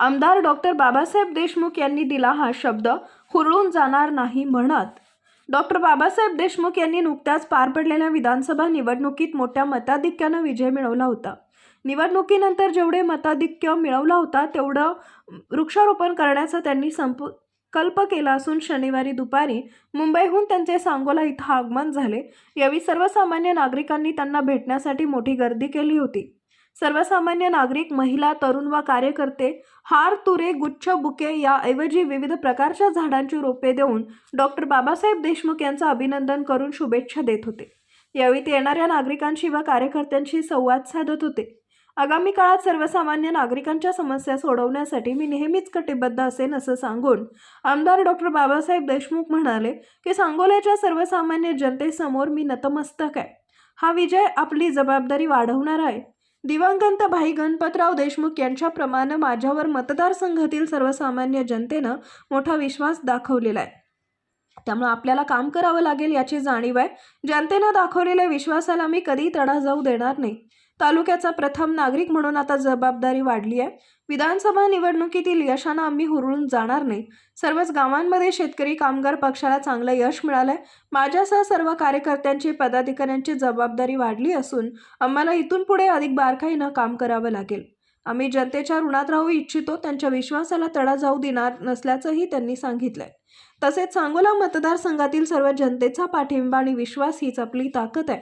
आमदार डॉक्टर बाबासाहेब देशमुख यांनी दिला हा शब्द हुरळून जाणार नाही म्हणत. डॉक्टर बाबासाहेब देशमुख यांनी नुकत्याच पार पडलेल्या विधानसभा निवडणुकीत मोठ्या मताधिक्यानं विजय मिळवला होता. निवडणुकीनंतर जेवढे मताधिक्य मिळवला होता तेवढं वृक्षारोपण करण्याचा त्यांनी संकल्प केला असून शनिवारी दुपारी मुंबईहून त्यांचे सांगोला इथं आगमन झाले. यावेळी सर्वसामान्य नागरिकांनी त्यांना भेटण्यासाठी मोठी गर्दी केली होती. सर्वसामान्य नागरिक महिला तरुण व कार्यकर्ते हार तुरे गुच्छ बुके याऐवजी विविध प्रकारच्या झाडांची रोपे देऊन डॉक्टर बाबासाहेब देशमुख यांचं अभिनंदन करून शुभेच्छा देत होते. यावेळी ते येणाऱ्या नागरिकांशी व कार्यकर्त्यांशी संवाद साधत होते. आगामी काळात सर्वसामान्य नागरिकांच्या समस्या सोडवण्यासाठी मी नेहमीच कटिबद्ध असेन असं सांगून आमदार डॉक्टर बाबासाहेब देशमुख म्हणाले की सांगोल्याच्या सर्वसामान्य जनतेसमोर मी नतमस्तक आहे. हा विजय आपली जबाबदारी वाढवणार आहे. दिवंगत भाई गणपतराव देशमुख यांच्याप्रमाणे माझ्यावर मतदारसंघातील सर्वसामान्य जनतेनं मोठा विश्वास दाखवलेला आहे. त्यामुळे आपल्याला काम करावं लागेल याची जाणीव आहे. जनतेनं दाखवलेल्या विश्वासाला मी कधी तडा जाऊ देणार नाही. तालुक्याचा प्रथम नागरिक म्हणून आता जबाबदारी वाढली आहे. विधानसभा निवडणुकीतील यशानं आम्ही हुरळून जाणार नाही. सर्वच गावांमध्ये शेतकरी कामगार पक्षाला चांगलं यश मिळालंय. माझ्यासह सर्व कार्यकर्त्यांची पदाधिकाऱ्यांची जबाबदारी वाढली असून आम्हाला इथून पुढे अधिक बारकाईनं काम करावं लागेल. आम्ही जनतेच्या ऋणात राहू इच्छितो त्यांच्या विश्वासाला तडा जाऊ देणार नसल्याचंही त्यांनी सांगितलंय. तसेच सांगोला मतदारसंघातील सर्व जनतेचा पाठिंबा आणि विश्वास हीच आपली ताकद आहे.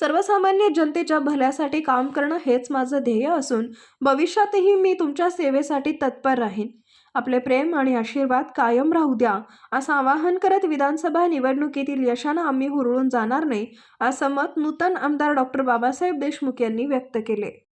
सर्वसामान्य जनतेच्या भल्यासाठी काम करणं हेच माझं ध्येय असून भविष्यातही मी तुमच्या सेवेसाठी तत्पर राहीन. आपले प्रेम आणि आशीर्वाद कायम राहू द्या. असं आवाहन करत विधानसभा निवडणुकीतील यशानं आम्ही हुरळून जाणार नाही असं मत नूतन आमदार डॉक्टर बाबासाहेब देशमुख यांनी व्यक्त केले.